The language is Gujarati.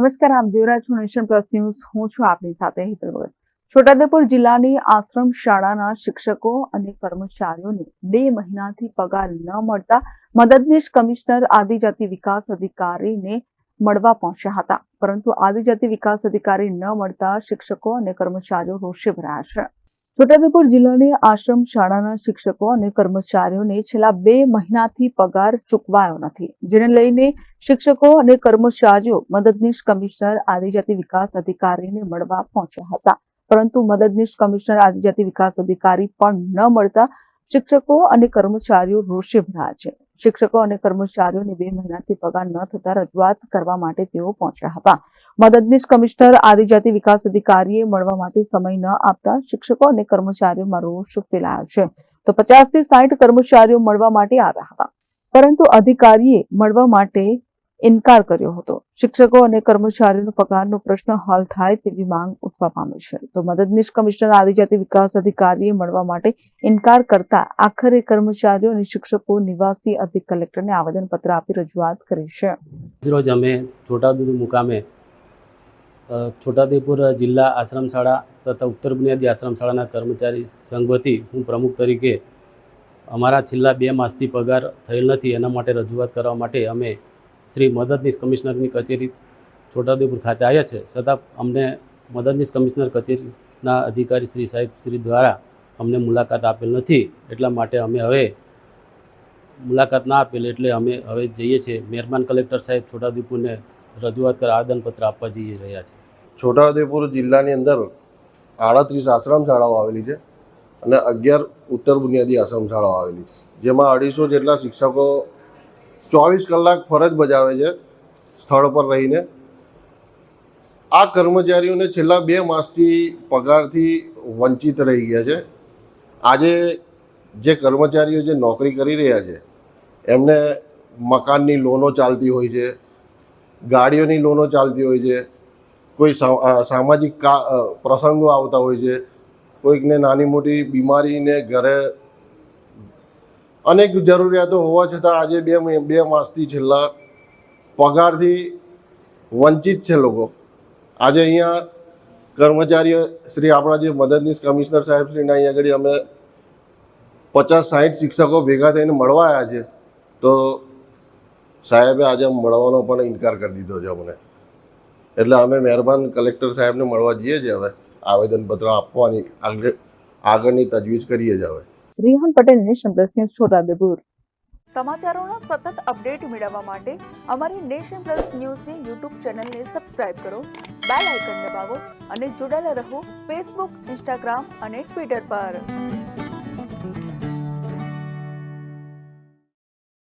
નમસ્કાર, આપ જોઈ રહ્યા છો નેશન પ્લસ ન્યૂઝ. હું છું આપની સાથે હિતલ ભગત. છોટાઉદેપુર જિલ્લાની આશ્રમ શાળાના શિક્ષકો અને કર્મચારીઓને બે મહિનાથી પગાર ન મળતા મદદનીશ કમિશનર આદિજાતિ વિકાસ અધિકારીને મળવા પહોંચ્યા હતા. પરંતુ આદિજાતિ વિકાસ અધિકારી ન મળતા શિક્ષકો અને કર્મચારીઓ રોષે ભરાયા છે. છોટાઉદેપુર જિલ્લાની આશ્રમ શાળાના શિક્ષકો અને કર્મચારીઓને છેલ્લા બે મહિનાથી પગાર ચૂકવાયો નથી, જેને લઈને શિક્ષકો અને કર્મચારીઓ મદદનીશ કમિશનર આદિજાતિ વિકાસ અધિકારીને મળવા પહોંચ્યા હતા. પરંતુ મદદનીશ કમિશનર આદિજાતિ વિકાસ અધિકારી પણ ન મળતા શિક્ષકો અને કર્મચારીઓ રોષે ભરાયા છે. શિક્ષકો અને કર્મચારીઓને બે મહિનાથી પગાર ન થતા રજૂઆત કરવા માટે તેઓ પહોંચ્યા હતા. મદદનીશ કમિશનર આદિજાતિ વિકાસ અધિકારીએ મળવા માટે સમય ન આપતા શિક્ષકો અને કર્મચારીઓમાં રોષ ફેલાયો છે. તો પચાસથી સાઠ કર્મચારીઓ મળવા માટે આવ્યા હતા. પરંતુ અધિકારીએ મળવા માટે ઇનકાર કર્યો હતો. શિક્ષકો અને કર્મચારીઓનો પગારનો પ્રશ્ન હલ થાય તેવી માંગ ઉઠવા પામી છે. તો મદદનીશ કમિશનર આદિજાતિ વિકાસ અધિકારીએ મળવા માટે ઇનકાર કરતા આખરે કર્મચારીઓ અને શિક્ષકો નિવાસી અધિક કલેક્ટરને આવેદનપત્ર આપી રજૂઆત કરી છે. રોજ અમે છોટાઉદેપુર મુકામે છોટાઉદેપુર જિલ્લા આશ્રમ શાળા તથા ઉત્તર બુનિયાદી આશ્રમ શાળાના કર્મચારી સંઘ વતી હું પ્રમુખ તરીકે અમારા છેલ્લા બે માસથી પગાર થયેલ નથી, એના માટે રજૂઆત કરવા માટે અમે શ્રી મદદનીશ કમિશનરની કચેરી છોટાઉદેપુર ખાતે આવ્યા છે. છતાં અમને મદદનીશ કમિશનર કચેરીના અધિકારી શ્રી સાહેબ શ્રી દ્વારા અમને મુલાકાત આપેલ નથી, એટલા માટે અમે હવે મુલાકાત ના આપેલ એટલે અમે હવે જઈએ છીએ. મહેરબાન કલેક્ટર સાહેબ છોટાઉદેપુરને રજૂઆત કરવા આવેદનપત્ર આપવા જઈ રહ્યા છે. છોટાઉદેપુર જિલ્લાની અંદર આડત્રીસ આશ્રમ શાળાઓ આવેલી છે અને અગિયાર ઉત્તર બુનિયાદી આશ્રમ શાળાઓ આવેલી છે. જેમાં અઢીસો જેટલા શિક્ષકો ચોવીસ કલાક ફરજ બજાવે છે સ્થળ પર રહીને. આ કર્મચારીઓને છેલ્લા બે માસથી પગારથી વંચિત રહી ગયા છે. આજે જે કર્મચારીઓ જે નોકરી કરી રહ્યા છે, એમને મકાનની લોનો ચાલતી હોય છે, ગાડીઓની લોનો ચાલતી હોય છે કોઈ સામાજિક કા પ્રસંગો આવતા હોય છે, કોઈકને નાની મોટી બીમારીને ઘરે અનેક જરૂરિયાતો હોવા છતાં આજે બે બે માસથી છેલ્લા પગારથી વંચિત છે લોકો. આજે અહીંયા કર્મચારીઓ શ્રી આપણા જે મદદનીશ કમિશનર સાહેબ શ્રીના અહીંયા આગળ અમે પચાસ સાઠ શિક્ષકો ભેગા થઈને મળવા આવ્યા છે, તો સાહેબે આજે મળવાનો પણ ઇનકાર કરી દીધો છે અમને. એટલે અમે મહેરબાન કલેક્ટર સાહેબને મળવા જઈએ છીએ હવે. આવેદનપત્ર આપવાની આગળ આગળની તજવીજ કરીએ જ હવે. Rihan Patel nation plus news Chhota Udepur. સમાચારોના સતત અપડેટ મેળવવા માટે અમારી નેશન પ્લસ ન્યૂઝની યુટ્યુબ ચેનલને સબસ્ક્રાઇબ કરો બેલ આઇકન દબાવો અને જોડાયેલા રહો ફેસબુક ઇન્સ્ટાગ્રામ અને ટ્વિટર પર.